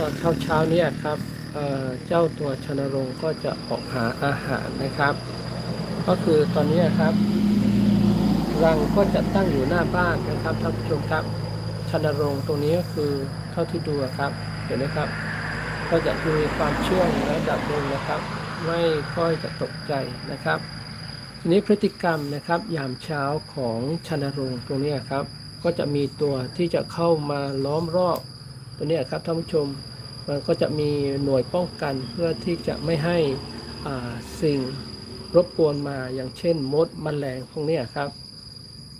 ตอนเช้าเช้านี่ยครับเเจ้าตัวชนรงก็จะออกหาอาหารนะครับ ก็คือตอนนี้ครับรังก็จะตั้งอยู่หน้าบ้านนะครับท่านผู้ชมครับชนรงตรงนี้ก็คือเท่าที่ดูครับเห็นไหมครับ ก็จะมีความเชื่องระดับหนึ่งนะครับ ไม่ค่อยจะตกใจนะครับทีนี้พฤติกรรมนะครับยามเช้าของชนรงตรงนี้ครับ ก็จะมีตัวที่จะเข้ามาล้อมรอบตัวนี้ครับท่านผู้ชม มันก็จะมีหน่วยป้องกันเพื่อที่จะไม่ให้สิ่งรบกวนมาอย่างเช่นมดมแมลงพวกนี้ครับ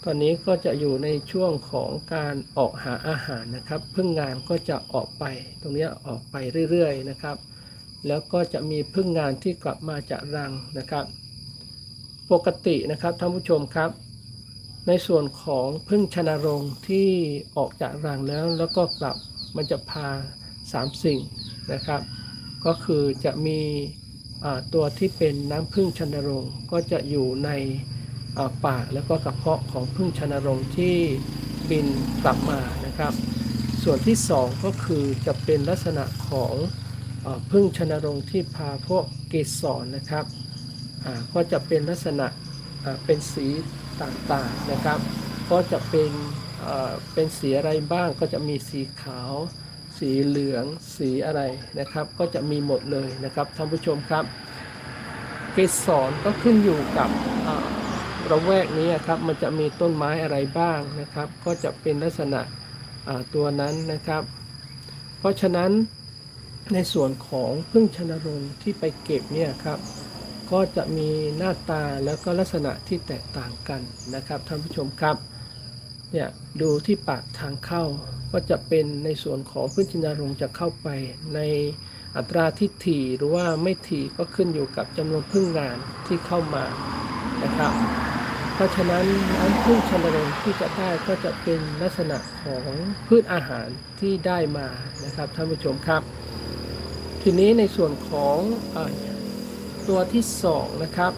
ตอนนี้ก็จะอยู่ในช่วงของการออกหาอาหารนะครับพึ่งงานก็จะออกไปตรงนี้ออกไปเรื่อยๆนะครับ แล้วก็จะมีพึ่งงานที่กลับมาจากรังนะครับ ปกตินะครับท่านผู้ชมครับ ในส่วนของพึ่งชนรงค์ที่ออกจากรังแล้ว แล้วก็กลับมันจะพา สามสิ่งนะครับ ก็คือจะมีตัวที่เป็นน้ำพึ่งชนรงก็จะอยู่ในปากแล้วก็กระเพาะของพึ่งชนรงที่บินกลับมานะครับ ส่วนที่สองก็คือจะเป็นลักษณะของอพึ่งชนรงที่พาพวกเกสรนะครับก็จะเป็นลักษณะเป็นสีต่างๆนะครับ ก็จะเป็นเป็นสีอะไรบ้างก็จะมีสีขาว สีเหลืองสีอะไรนะครับ ก็จะมีหมดเลยนะครับท่านผู้ชมครับ เกสรก็ขึ้นอยู่กับระแวกนี้ครับมันจะมีต้นไม้อะไรบ้างนะครับ ก็จะเป็นลักษณะตัวนั้นนะครับ เพราะฉะนั้นในส่วนของพึ่งชนรงที่ไปเก็บเนี่ยครับ ก็จะมีหน้าตาแล้วก็ลักษณะที่แตกต่างกันนะครับท่านผู้ชมครับเนี่ยดูที่ปากทางเข้า ก็จะเป็นในส่วนของพื้นชินารงจะเข้าไปในอัตราที่ถี่หรือว่าไม่ถี่ก็ขึ้นอยู่กับจำนวนพึ่งงานที่เข้ามานะครับ เพราะฉะนั้นน้ำพึ่งชนรงที่จะได้ก็จะเป็นลักษณะของพืชอาหารที่ได้มานะครับท่านผู้ชมครับ ทีนี้ในส่วนของอตัวที่สองนะครับ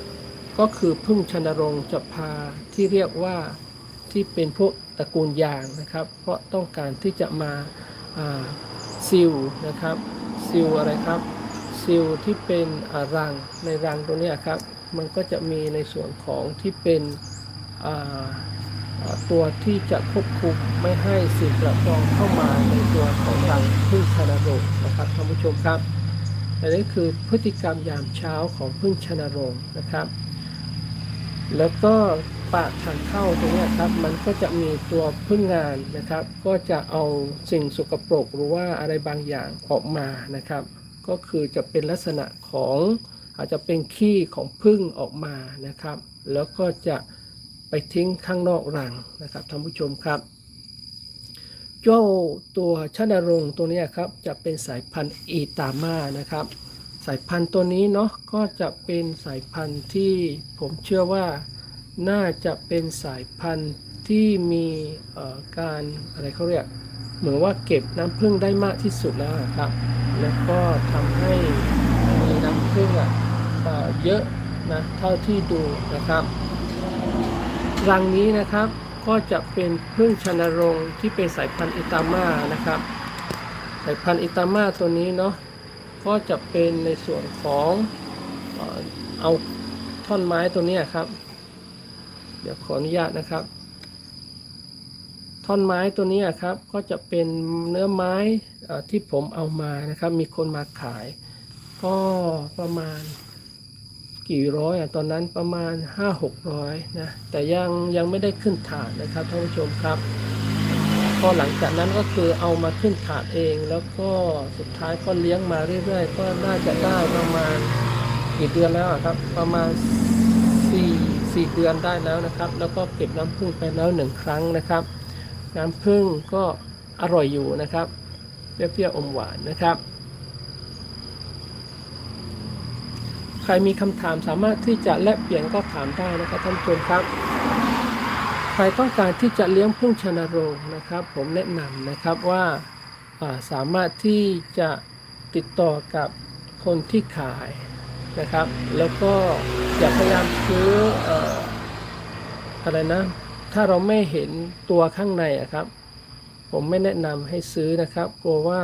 ก็คือพึ่งชนรงจะพาที่เรียกว่าที่เป็นพวก ตระกูลยางนะครับ เพราะต้องการที่จะมาซิลนะครับซิลอะไรครับซิลที่เป็นรังในรังตรงนี้ครับ มันก็จะมีในส่วนของที่เป็นตัวที่จะควบคุมไม่ให้สิ่งแปลกปลอมเข้ามาในตัวของรังพึ่งชนรงนะครับท่านผู้ชมครับอันนี้คือพฤติกรรมยามเช้าของพึ่งชนรงนะครับ แล้วก็ ปากทางเข้าตรงนี้ครับ มันก็จะมีตัวพึ่งงานนะครับ ก็จะเอาสิ่งสกปรกหรือว่าอะไรบางอย่างออกมานะครับ ก็คือจะเป็นลักษณะของอาจจะเป็นขี้ของพึ่งออกมานะครับ แล้วก็จะไปทิ้งข้างนอกรังนะครับท่านผู้ชมครับ เจ้าตัวชนรงตัวนี้ครับจะเป็นสายพันธุ์อีตามานะครับ สายพันธุ์ตัวนี้เนาะก็จะเป็นสายพันธุ์ที่ผมเชื่อว่า น่าจะเป็นสายพันธุ์ที่มีการอะไรเขาเรียก เหมือนว่าเก็บน้ำผึ้งได้มากที่สุดแล้วครับ แล้วก็ทำให้มีน้ำผึ้งอะเยอะนะเท่าที่ดูนะครับรังนี้นะครับก็จะเป็นพึ่งชนรงที่เป็นสายพันธุ์อิตามานะครับ สายพันธุ์อิตามาตัวนี้เนาะก็จะเป็นในส่วนของเอาท่อนไม้ตัวนี้ครับ เดี๋ยวขออนุญาตนะครับ ท่อนไม้ตัวนี้ครับ ก็จะเป็นเนื้อไม้ที่ผมเอามานะครับ มีคนมาขาย ก็ประมาณกี่ร้อยอะตอนนั้นประมาณ 5 600นะแต่ยังยังไม่ได้ขึ้นถาดนะครับท่านผู้ชมครับก็หลังจากนั้นก็คือเอามาขึ้นถาดเอง แล้วก็สุดท้ายก็เลี้ยงมาเรื่อยๆ ก็น่าจะได้ประมาณกี่เดือนแล้วครับ ประมาณ 4 เดือนได้แล้วนะครับ แล้วก็เก็บน้ำผึ้งไปแล้วหนึ่งครั้งนะครับ น้ำผึ้งก็อร่อยอยู่นะครับเปรี้ยวๆอมหวานนะครับ ใครมีคำถามสามารถที่จะแลกเปลี่ยนก็ถามได้นะครับท่านผู้ชมครับ ใครต้องการที่จะเลี้ยงพึ่งชนโรงนะครับ ผมแนะนำนะครับว่าอ่าสามารถที่จะติดต่อกับคนที่ขาย นะครับ แล้วก็อย่าพยายามซื้ออะไรนะ ถ้าเราไม่เห็นตัวข้างในอะครับ ผมไม่แนะนำให้ซื้อนะครับ กลัวว่า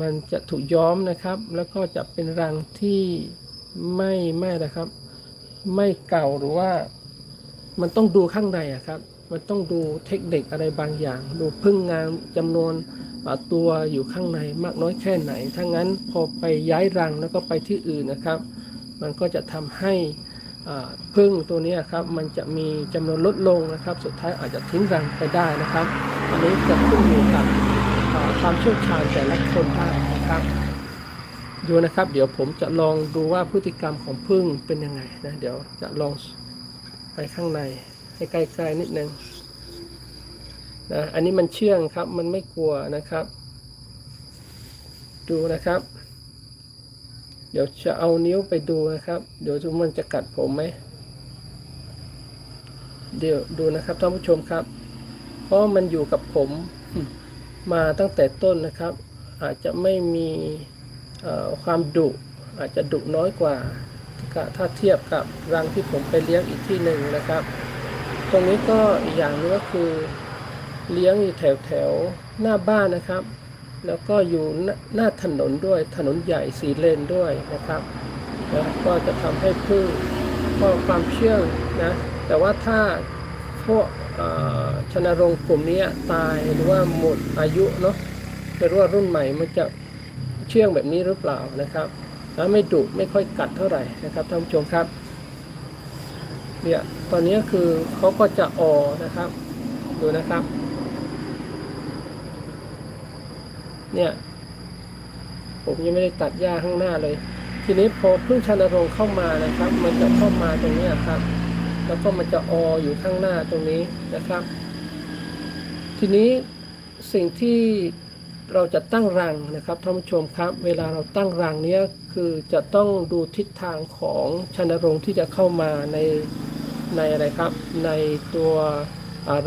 มันจะถูกย้อมนะครับ แล้วก็จะเป็นรังที่ไม่ไม่นะครับ ไม่เก่าหรือว่า มันต้องดูข้างในอะครับ มันต้องดูเทคนิคอะไรบางอย่าง ดูพึ่งงานจำนวนตัวอยู่ข้างในมากน้อยแค่ไหนถ้างั้นพอไปย้ายรังแล้วก็ไปที่อื่นนะครับ มันก็จะทำให้พึ่งตัวนี้ครับมันจะมีจำนวนลดลงนะครับ สุดท้ายอาจจะทิ้งรังไปได้นะครับ อันนี้จะขึ้นอยู่กับความเชี่ยวชาญแต่ละคนได้นะครับดูนะครับ เดี๋ยวผมจะลองดูว่าพฤติกรรมของพึ่งเป็นยังไงนะเดี๋ยวจะลองไปข้างในให้ใกล้ๆนิดนึงนะอันนี้มันเชื่องครับมันไม่กลัวนะครับ ดูนะครับ เดี๋ยวจะเอานิ้วไปดูนะครับ เดี๋ยวมันจะกัดผมไหม เดี๋ยวดูนะครับท่านผู้ชมครับ เพราะมันอยู่กับผมมาตั้งแต่ต้นนะครับ อาจจะไม่มีความดุ อาจจะดุน้อยกว่า ถ้าเทียบกับรังที่ผมไปเลี้ยงอีกที่หนึ่งนะครับ ตรงนี้ก็อีกอย่างหนึงก็คือ เลี้ยงอยู่แถวแถวหน้าบ้านนะครับ แล้วก็อยู่หน้าถนนด้วยถนนใหญ่สีเลนด้วยนะครับนะก็จะทำให้พึ่งก็ความเชื่องนะแต่ว่าถ้าพวกชนรงค์กลุ่มนี้ตายหรือว่าหมดอายุเนาะไม่รู้ว่ารุ่นใหม่มันจะเชื่องแบบนี้หรือเปล่านะครับแล้วไม่ดุไม่ค่อยกัดเท่าไหร่นะครับท่านผู้ชมครับเนี่ยตอนนี้คือเขาก็จะออนะครับ ดูนะครับ เนี่ย ผมยังไม่ได้ตัดหญ้าข้างหน้าเลย ทีนี้พอพึ่งชันรงเข้ามานะครับ มันจะเข้ามาตรงนี้ครับ แล้วก็มันจะอออยู่ข้างหน้าตรงนี้นะครับ ทีนี้สิ่งที่เราจะตั้งรังนะครับท่านผู้ชมครับ เวลาเราตั้งรังเนี้ยคือจะต้องดูทิศทางของชันรงที่จะเข้ามาในในอะไรครับ ในตัว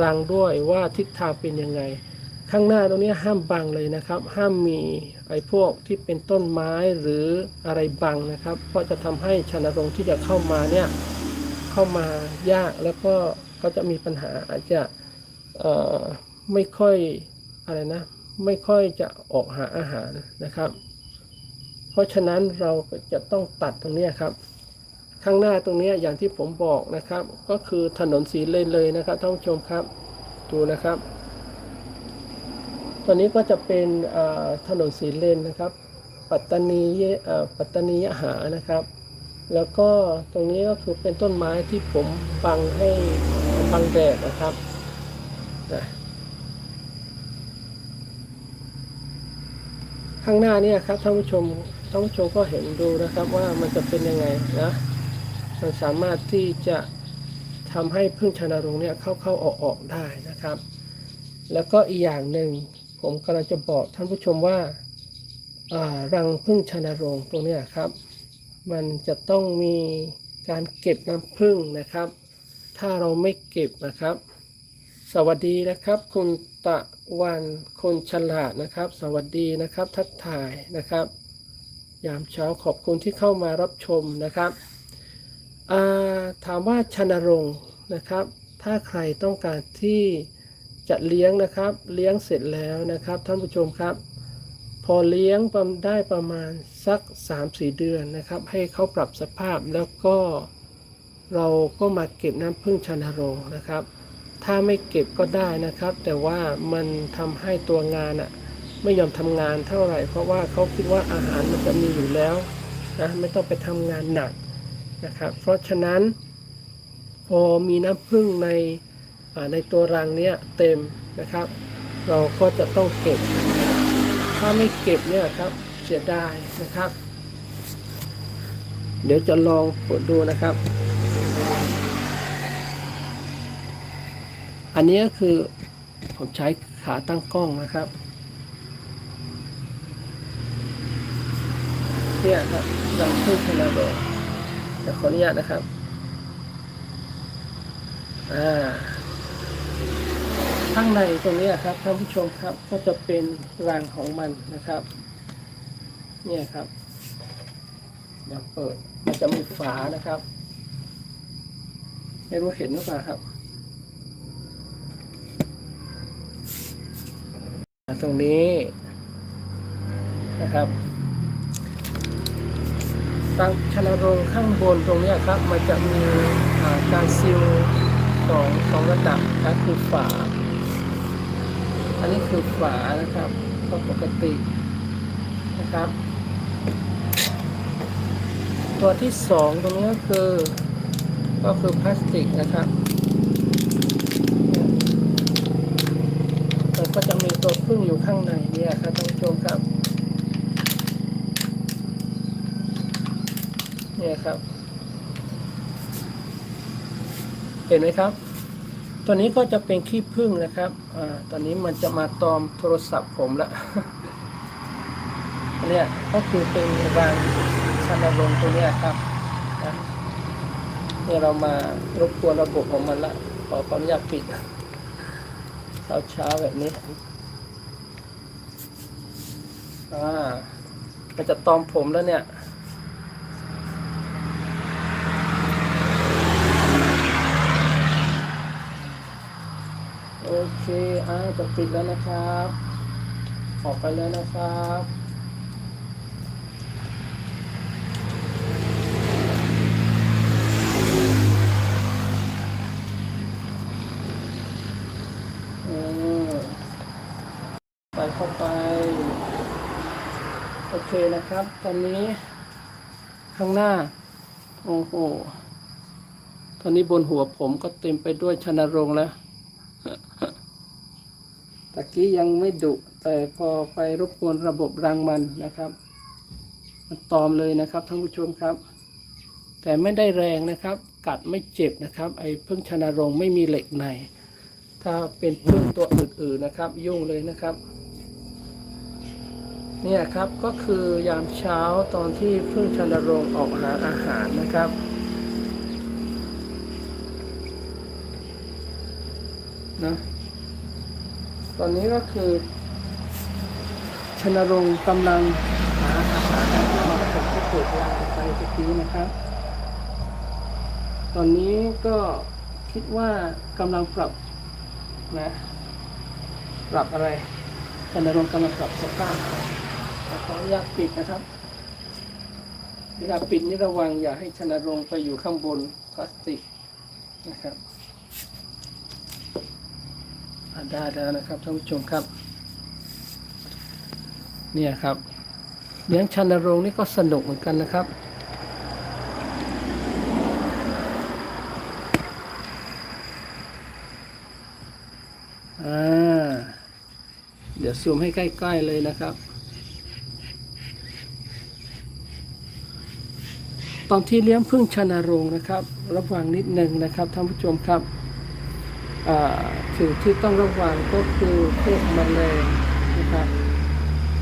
รังด้วยว่าทิศทางเป็นยังไง ข้างหน้าตรงนี้ห้ามบังเลยนะครับ ห้ามมีไอ้พวกที่เป็นต้นไม้หรืออะไรบังนะครับ เพราะจะทำให้ชนรงค์ที่จะเข้ามาเนี่ยเข้ามายากแล้วก็ก็จะมีปัญหาอาจจะไม่ค่อยอะไรนะไม่ค่อยจะออกหาอาหารนะครับ เพราะฉะนั้นเราจะต้องตัดตรงนี้ครับ ข้างหน้าตรงนี้อย่างที่ผมบอกนะครับ ก็คือถนนสีเลนเลยนะครับท่านผู้ชมครับ ดูนะครับ ตัวนี้ก็จะเป็นถนนสีเลนนะครับ ปัตตานีปัตตานียหานะครับ แล้วก็ตรงนี้ก็คือเป็นต้นไม้ที่ผมบังให้บังแดดนะครับนะข้างหน้าเนี่ยครับท่านผู้ชมท่านผู้ชมก็เห็นดูนะครับว่ามันจะเป็นยังไงนะมันสามารถที่จะทำให้พึ่งชนรงเนี่ยเข้าเข้าออกออกได้นะครับ แล้วก็อีกอย่างหนึ่ง ผมกำลังจะบอกท่านผู้ชมว่าารังพึ่งชนโรงตรงนี้ครับ มันจะต้องมีการเก็บน้ำพึ่งนะครับ ถ้าเราไม่เก็บนะครับ สวัสดีนะครับ คุณตะวันคนฉลาดนะครับ สวัสดีนะครับ ทักทายนะครับ ยามเช้าขอบคุณที่เข้ามารับชมนะครับาถามว่าชนรงค์นะครับ ถ้าใครต้องการที่ จะเลี้ยงนะครับ เลี้ยงเสร็จแล้วนะครับ ท่านผู้ชมครับ พอเลี้ยงได้ประมาณสัก 3-4 เดือนนะครับ ให้เขาปรับสภาพแล้วก็เราก็มาเก็บน้ำพึ่งชนโรงนะครับ ถ้าไม่เก็บก็ได้นะครับ แต่ว่ามันทำให้ตัวงานอะไม่ยอมทำงานเท่าไหร่ เพราะว่าเขาคิดว่าอาหารมันจะมีอยู่แล้วนะไม่ต้องไปทำงานหนักนะครับ เพราะฉะนั้นพอมีน้ำพึ่งใน ในตัวรังเนี้ยเต็มนะครับ เราก็จะต้องเก็บ ถ้าไม่เก็บเนี่ยครับเสียดายนะครับ เดี๋ยวจะลองกดดูนะครับ อันนี้คือผมใช้ขาตั้งกล้องนะครับเนี่ยครับรังพึ่งชนาโดเดี๋ยวขออนุญาตนะครับ อ่า ข้างในตรงนี้ครับท่านผู้ชมครับก็จะเป็นรังของมันนะครับ เนี่ยครับเดี๋ยวเปิดมันจะมีฝานะครับไม่รู้เห็นหรือเปล่าครับ ตรงนี้นะครับรังชนโรงข้างบนตรงนี้ครับ มันจะมีการซีลสองสองระดับนะคือฝา อันนี้คือฝานะครับก็ปกตินะครับ ตัวที่สองตรงนี้ก็คือ ก็คือพลาสติกนะครับแล้วก็จะมีตัวพึ่งอยู่ข้างในเนี่ยครับท่านผู้ชมครับเนี่ยครับ เห็นไหมครับ ตัวนี้ก็จะเป็นขี้ผึ้งนะครับอ่าตอนนี้มันจะมาตอมโทรศัพท์ผมละเนี้ยก็คือเป็นรางชันลงตัวเนี้ยครับนะเนี่ยเรามารบกวนระบบของมันละขอขออนุญาตปิดเช้าเช้าๆแบบนี้อ่ามันจะตอมผมแล้วเนี่ย โอ เคอ่าจะปิดแล้วนะครับ ออกไปแล้วนะครับอืมไปเข้าไป โอเคนะครับ ตอนนี้ข้างหน้า โอ้โห ตอนนี้บนหัวผมก็เต็มไปด้วยชนโรงแล้ว ตะกี้ยังไม่ดุแต่พอไปรบกวนระบบรังมันนะครับ มันตอมเลยนะครับท่านผู้ชมครับ แต่ไม่ได้แรงนะครับ กัดไม่เจ็บนะครับ ไอ้พึ่งชนโรงไม่มีเหล็กใน ถ้าเป็นพึ่งตัวอื่นๆนะครับ ยุ่งเลยนะครับเนี่ยครับก็คือยามเช้าตอนที่พึ่งชนโรงออกหาอาหารนะครับ นะ ตอนนี้ก็คือชนรงกำลังหาอาหารที่มาจากที่เกิดรังไปตะกี้นะครับ ตอนนี้ก็คิดว่ากำลังปรับนะปรับอะไรชนรงกำลังปรับสภาพขออนุญาตปิดนะครับเวลาปิดนี่ระวังอย่าให้ชนรงไปอยู่ข้างบนพลาสติกนะครับ ได้แล้วนะครับท่านผู้ชมครับ เนี่ยครับเลี้ยงชันโรงนี่ก็สนุกเหมือนกันนะครับ อ่า เดี๋ยวซูมให้ใกล้ๆเลยนะครับ ตอนที่เลี้ยงพึ่งชนโรงนะครับ ระวังนิดนึงนะครับท่านผู้ชมครับ สิ่งที่ต้องระวังก็คือพวกแมลงนะครับ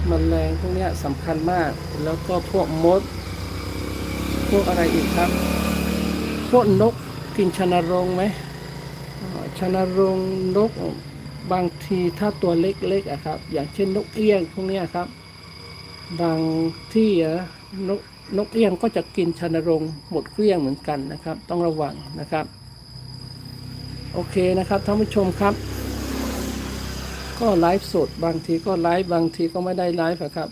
แมลงพวกนี้สำคัญมาก แล้วก็พวกมด พวกอะไรอีกครับ พวกนกกินชนรงไหมอ่าชนรงนกบางทีถ้าตัวเล็กๆอะครับ อย่างเช่นนกเอี้ยงพวกนี้ครับ บางที่อะนกนกเอี้ยงก็จะกินชนรงหมดเกลี้ยงเหมือนกันนะครับ ต้องระวังนะครับ โอเคนะครับท่านผู้ชมครับ ก็ไลฟ์สดบางทีก็ไลฟ์บางทีก็ไม่ได้ไลฟ์ครับ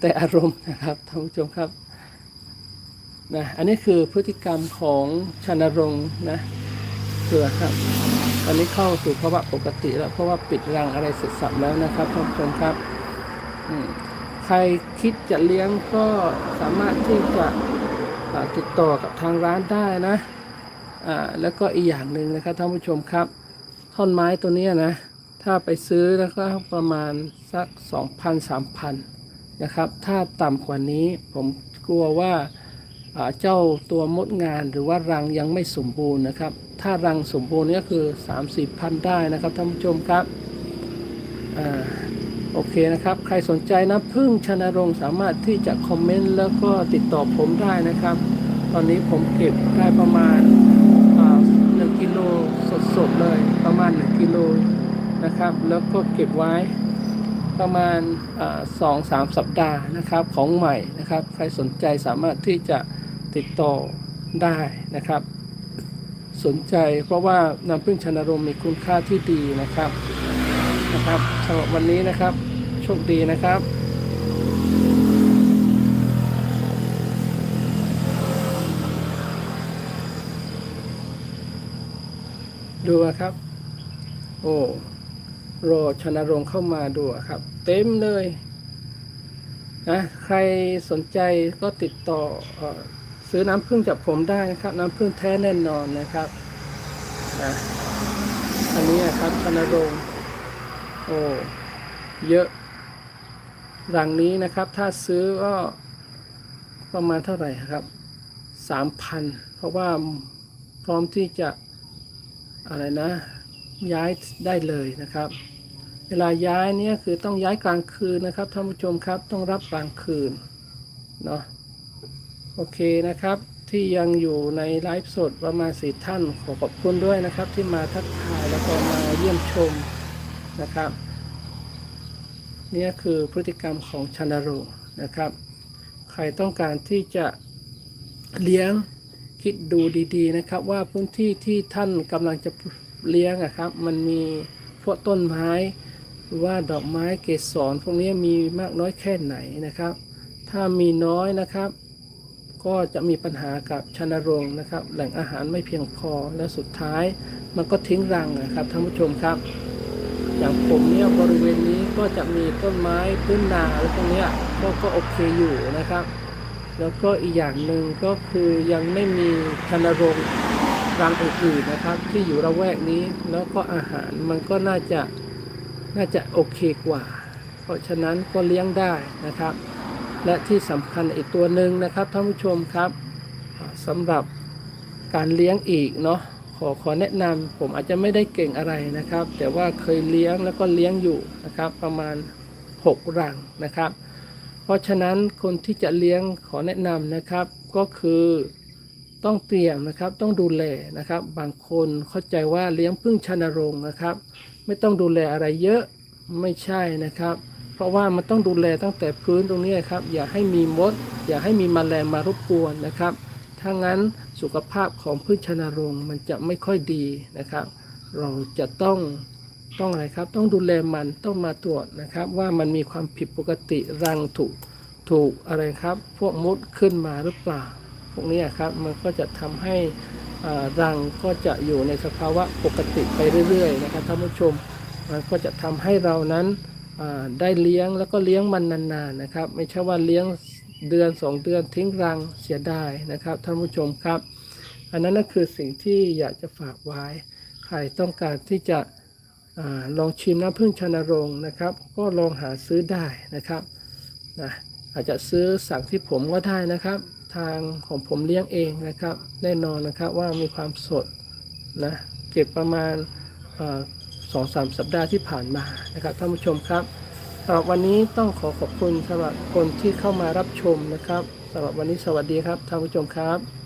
แต่อารมณ์นะครับท่านผู้ชมครับนะอันนี้คือพฤติกรรมของชนรงค์นะเสือครับตอนนี้เข้าสู่ภาวะปกติแล้วเพราะว่าปิดรังอะไรเสร็จสับแล้วนะครับท่านผู้ชมครับใครคิดจะเลี้ยงก็สามารถที่จะติดต่อกับทางร้านได้นะ อ่าแล้วก็อีกอย่างหนึ่งนะครับท่านผู้ชมครับ ท่อนไม้ตัวนี้นะ ถ้าไปซื้อแล้วก็ประมาณสัก 2,000 3,000นะครับ ถ้าต่ำกว่านี้ผมกลัวว่าเจ้าตัวมดงานหรือว่ารังยังไม่สมบูรณ์นะครับ ถ้ารังสมบูรณ์นี่ยคือ 3 4พันได้นะครับท่านผู้ชมครับอ่าโอเคนะครับ ใครสนใจนะพึ่งชนรงสามารถที่จะคอมเมนต์แล้วก็ติดต่อผมได้นะครับ ตอนนี้ผมเก็บได้ประมาณ สดเลยประมาณหนึ่งกิโลนะครับ แล้วก็เก็บไว้ประมาณสองสามสัปดาห์นะครับของใหม่นะครับ ใครสนใจสามารถที่จะติดต่อได้นะครับ สนใจเพราะว่าน้ำพึ่งชนโรมมีคุณค่าที่ดีนะครับนะครับสำหรับวันนี้นะครับโชคดีนะครับ ดูอะครับ โอ้รอชนรงค์เข้ามาดูอะครับ เต็มเลยนะใครสนใจก็ติดต่ออซื้อน้ำผึ้งจากผมได้นะครับ น้ำผึ้งแท้แน่นอนนะครับนะอันนี้อะครับชนรงค์โอ้เยอะรังนี้นะครับ ถ้าซื้อก็ประมาณเท่าไหร่ครับสามพันเพราะว่าพร้อมที่จะ อะไรนะ ย้ายได้เลยนะครับ เวลาย้ายเนี่ยคือต้องย้ายกลางคืนนะครับท่านผู้ชมครับต้องรับกลางคืนเนาะโอเคนะครับ ที่ยังอยู่ในไลฟ์สดประมาณสี่ท่านขอขอบคุณด้วยนะครับ ที่มาทักทายแล้วก็มาเยี่ยมชมนะครับนี่คือพฤติกรรมของชันโรงนะครับ ใครต้องการที่จะเลี้ยง คิดดูดีๆนะครับ ว่าพื้นที่ที่ท่านกำลังจะเลี้ยงอะครับ มันมีพวกต้นไม้ หรือว่าดอกไม้เกสรพวกนี้มีมากน้อยแค่ไหนนะครับ ถ้ามีน้อยนะครับ ก็จะมีปัญหากับชนโรงนะครับ แหล่งอาหารไม่เพียงพอและสุดท้าย มันก็ทิ้งรังนะครับท่านผู้ชมครับ อย่างผมเนี่ยบริเวณนี้ก็จะมีต้นไม้พื้นนาอะไรพวกนี้ก็ก็โอเคอยู่นะครับ แล้วก็อีกอย่างหนึ่งก็คือยังไม่มีชนโรงรังอื่นๆนะครับ ที่อยู่ระแวกนี้แล้วก็อาหารมันก็น่าจะน่าจะโอเคกว่า เพราะฉะนั้นก็เลี้ยงได้นะครับ และที่สำคัญอีกตัวหนึ่งนะครับท่านผู้ชมครับสำหรับการเลี้ยงอีกเนาะขอขอแนะนำผมอาจจะไม่ได้เก่งอะไรนะครับ แต่ว่าเคยเลี้ยงแล้วก็เลี้ยงอยู่นะครับ ประมาณ 6 รังนะครับ เพราะฉะนั้นคนที่จะเลี้ยงขอแนะนำนะครับ ก็คือต้องเตรียมนะครับต้องดูแลนะครับ บางคนเข้าใจว่าเลี้ยงพึ่งชนโรงนะครับ ไม่ต้องดูแลอะไรเยอะไม่ใช่นะครับ เพราะว่ามันต้องดูแลตั้งแต่พื้นตรงนี้ครับ อย่าให้มีมด อย่าให้มีแมลงมารบกวนนะครับถ้างั้นสุขภาพของพืชชนโรงมันจะไม่ค่อยดีนะครับ เราจะต้อง ต้องอะไรครับ ต้องดูแลมันต้องมาตรวจนะครับ ว่ามันมีความผิดปกติรังถูกถูกอะไรครับ พวกมดขึ้นมาหรือเปล่า พวกนี้ครับมันก็จะทำให้รังก็จะอยู่ในสภาวะปกติไปเรื่อยๆนะครับท่านผู้ชมมันก็จะทำให้เรานั้นได้เลี้ยงแล้วก็เลี้ยงมันนานๆนะครับ ไม่ใช่ว่าเลี้ยงเดือนสองเดือนทิ้งรังเสียดายนะครับท่านผู้ชมครับ อันนั้นก็คือสิ่งที่อยากจะฝากไว้ ใครต้องการที่จะ อลองชิมน้ำผึ้งชนโรงนะครับ ก็ลองหาซื้อได้นะครับนะอาจจะซื้อสั่งที่ผมก็ได้นะครับ ทางของผมเลี้ยงเองนะครับ แน่นอนนะครับว่ามีความสดนะเก็บประมาณสองสามสัปดาห์ที่ผ่านมานะครับท่านผู้ชมครับสำหรับวันนี้ต้องขอขอบคุณสำหรับคนที่เข้ามารับชมนะครับสำหรับวันนี้สวัสดีครับท่านผู้ชมครับ